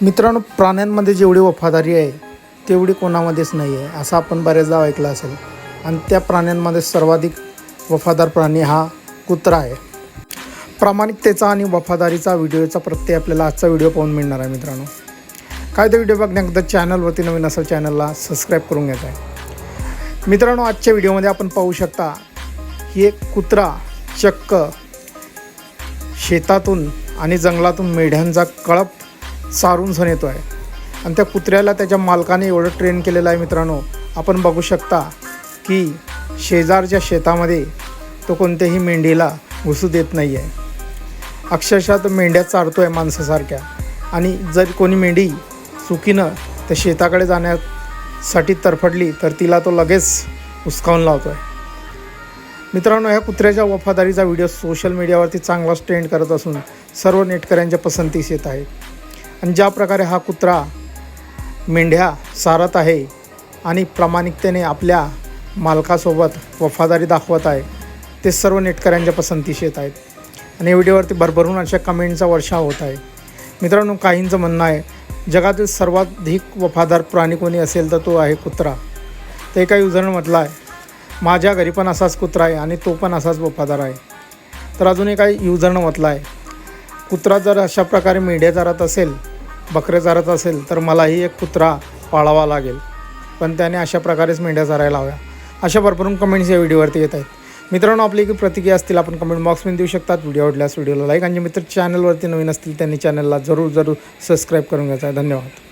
मित्रांनो प्राण्यांमध्ये जेवढी वफादारी आहे तेवढी कोणामध्येच नाही आहे असं आपण बऱ्याचदा ऐकलं असेल. आणि त्या प्राण्यांमध्ये सर्वाधिक वफादार प्राणी हा कुत्रा आहे. प्रामाणिकतेचा आणि वफादारीचा व्हिडिओचा प्रत्यय आपल्याला आजचा व्हिडिओ पाहून मिळणार आहे मित्रांनो. काय तर व्हिडिओ बघण्याकदा चॅनलवरती नवीन असेल चॅनलला सबस्क्राईब करून घ्यायचा आहे मित्रांनो आजच्या व्हिडिओमध्ये आपण पाहू शकता ही एक कुत्रा चक्क शेतातून आणि जंगलातून मेढ्यांचा कळप चारून सण येतो आहे आणि त्या कुत्र्याला त्याच्या मालकाने एवढं ट्रेन केलेलं आहे मित्रांनो आपण बघू शकता की शेजारच्या शेतामध्ये तो कोणत्याही मेंढीला घुसू देत नाही आहे अक्षरशः तो मेंढ्या चारतो आहे माणसासारख्या. आणि जर कोणी मेंढी चुकीनं त्या शेताकडे जाण्यासाठी तरफडली तर तिला तो लगेच उचकावून लावतो आहे मित्रांनो ह्या कुत्र्याच्या वफादारीचा व्हिडिओ सोशल मीडियावरती चांगलाच ट्रेंड करत असून सर्व नेटकऱ्यांच्या पसंतीस येत आहे. आणि ज्या प्रकारे हा कुत्रा मेंढ्या सारत आहे आणि प्रामाणिकतेने आपल्या मालकासोबत वफादारी दाखवत आहे ते सर्व नेटकऱ्यांच्या पसंतीशी येत आहेत. आणि व्हिडिओवरती भरभरून अशा कमेंटचा वर्षा होत आहे. मित्रांनो काहींचं म्हणणं आहे जगातील सर्वाधिक वफादार प्राणी कोणी असेल तर तो आहे कुत्रा. ते एका युजरनं म्हटलं आहे माझ्या घरी पण असाच कुत्रा आहे आणि तो पण असाच वफादार आहे. तर अजून एका युजरनं म्हटलं आहे कुत्रा जर अशा प्रकारे मेंढ्या चारत असेल बकरे चारत असेल तर मलाही एक कुत्रा पाळावा लागेल. पण त्याने अशा प्रकारेच मेंढ्या चारायला हव्या. अशा भरपूर कमेंट्स या व्हिडिओवरती येत आहेत. मित्रांनो आपली एक प्रतिक्रिया असतील आपण कमेंट बॉक्समध्ये देऊ शकतात. व्हिडिओ आवडल्यास व्हिडिओला लाईक आणि मित्र चॅनलवरती नवीन असतील त्यांनी चॅनलला जरूर जरूर सबस्क्राईब करून घ्यायचा आहे. धन्यवाद.